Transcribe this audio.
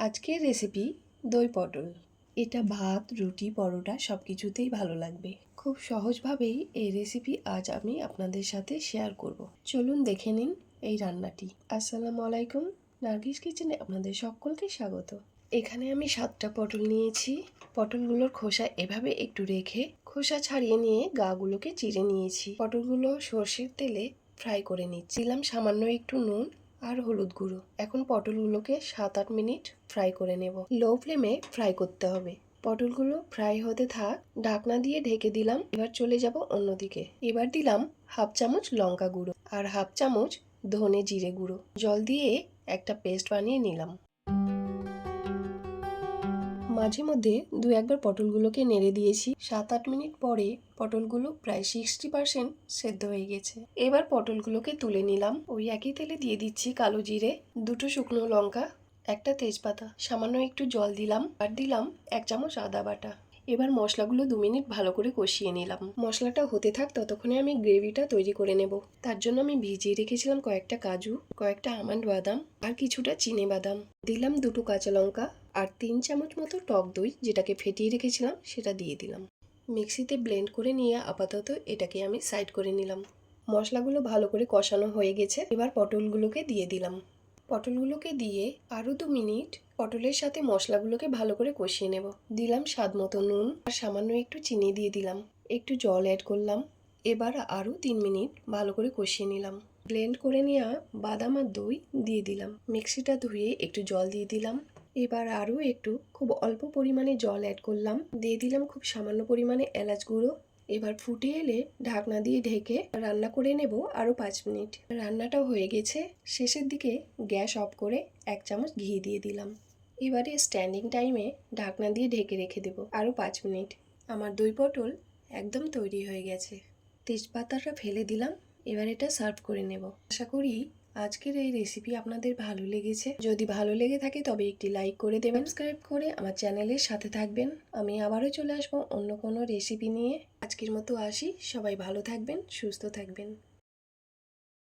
আজকের রেসিপি দই পটল। এটা ভাত, রুটি, পরোটা সব কিছুতেই ভালো লাগবে। খুব সহজভাবেই এই রেসিপি আজ আমি আপনাদের সাথে শেয়ার করব। চলুন দেখে নিন এই রান্নাটি। আসসালামু আলাইকুম, নার্গিস কিচেনে আপনাদের সকলকে স্বাগত। এখানে আমি সাতটা পটল নিয়েছি। পটলগুলোর খোসা এভাবে একটু রেখে খোসা ছাড়িয়ে নিয়ে গাগুলোকে চিড়ে নিয়েছি। পটলগুলো সর্ষের তেলে ফ্রাই করে নিচ্ছিলাম সামান্য একটু নুন আর হলুদ গুঁড়ো। এখন পটলগুলোকে সাত আট মিনিট ফ্রাই করে নেব। লো ফ্লেমে ফ্রাই করতে হবে। পটলগুলো ফ্রাই হতে থাক। ঢাকনা দিয়ে ঢেকে দিলাম। এবার চলে যাব অন্যদিকে। এবার দিলাম হাফ চামচ লঙ্কা গুঁড়ো আর হাফ চামচ ধনে জিরে গুঁড়ো। জল দিয়ে একটা পেস্ট বানিয়ে নিলাম। মাঝে মধ্যে দু একবার পটলগুলোকে নেড়ে দিয়েছি। সাত আট মিনিট পরে পটলগুলো প্রায় সিক্সটি পার্সেন্ট সেদ্ধ হয়ে গেছে। এবার পটলগুলোকে তুলে নিলাম। ওই একই তেলে দিয়ে দিচ্ছি কালো জিরে, দুটো শুকনো লঙ্কা, একটা তেজপাতা। সামান্য একটু জল দিলাম। আর দিলাম এক চামচ আদা বাটা। এবার মশলাগুলো দু মিনিট ভালো করে কষিয়ে নিলাম। মশলাটা হতে থাক ততক্ষণে আমি গ্রেভিটা তৈরি করে নেব। তার জন্য আমি ভিজিয়ে রেখেছিলাম কয়েকটা কাজু, কয়েকটা আমন্ড বাদাম আর কিছুটা চিনে বাদাম। দিলাম দুটো কাঁচা লঙ্কা আর তিন চামচ মতো টক দই যেটাকে ফেটিয়ে রেখেছিলাম সেটা দিয়ে দিলাম। মিক্সিতে ব্লেন্ড করে নিয়ে আপাতত এটাকে আমি সাইড করে নিলাম। মশলাগুলো ভালো করে কষানো হয়ে গেছে। এবার পটলগুলোকে দিয়ে দিলাম। পটলগুলোকে দিয়ে আরও দু মিনিট পটলের সাথে মশলাগুলোকে ভালো করে কষিয়ে নেব। দিলাম স্বাদ মতো নুন আর সামান্য একটু চিনি দিয়ে দিলাম। একটু জল অ্যাড করলাম। এবার আরও তিন মিনিট ভালো করে কষিয়ে নিলাম। ব্লেন্ড করে নেওয়া বাদাম আর দই দিয়ে দিলাম। মিক্সিটা ধুয়ে একটু জল দিয়ে দিলাম। এবার আরও একটু খুব অল্প পরিমাণে জল অ্যাড করলাম। দিয়ে দিলাম খুব সামান্য পরিমাণে এলাচ গুঁড়ো। এবার ফুটে এলে ঢাকনা দিয়ে ঢেকে রান্না করে নেব আরও পাঁচ মিনিট। রান্নাটা হয়ে গেছে। শেষের দিকে গ্যাস অফ করে এক চামচ ঘি দিয়ে দিলাম। এবারে স্ট্যান্ডিং টাইমে ঢাকনা দিয়ে ঢেকে রেখে দেবো আরও পাঁচ মিনিট। আমার দই পটল একদম তৈরি হয়ে গেছে। তেজপাতাটা ফেলে দিলাম। এবার এটা সার্ভ করে নেব। আশা করি আজকের এই রেসিপি আপনাদের ভালো লেগেছে? যদি ভালো লেগে থাকে, তবে একটি লাইক করে দেবেন। সাবস্ক্রাইব করে আমার চ্যানেলের সাথে থাকবেন। আমি আবারও চলে আসব অন্য কোনো রেসিপি নিয়ে। আজকের মতো আসি। সবাই ভালো থাকবেন, সুস্থ থাকবেন।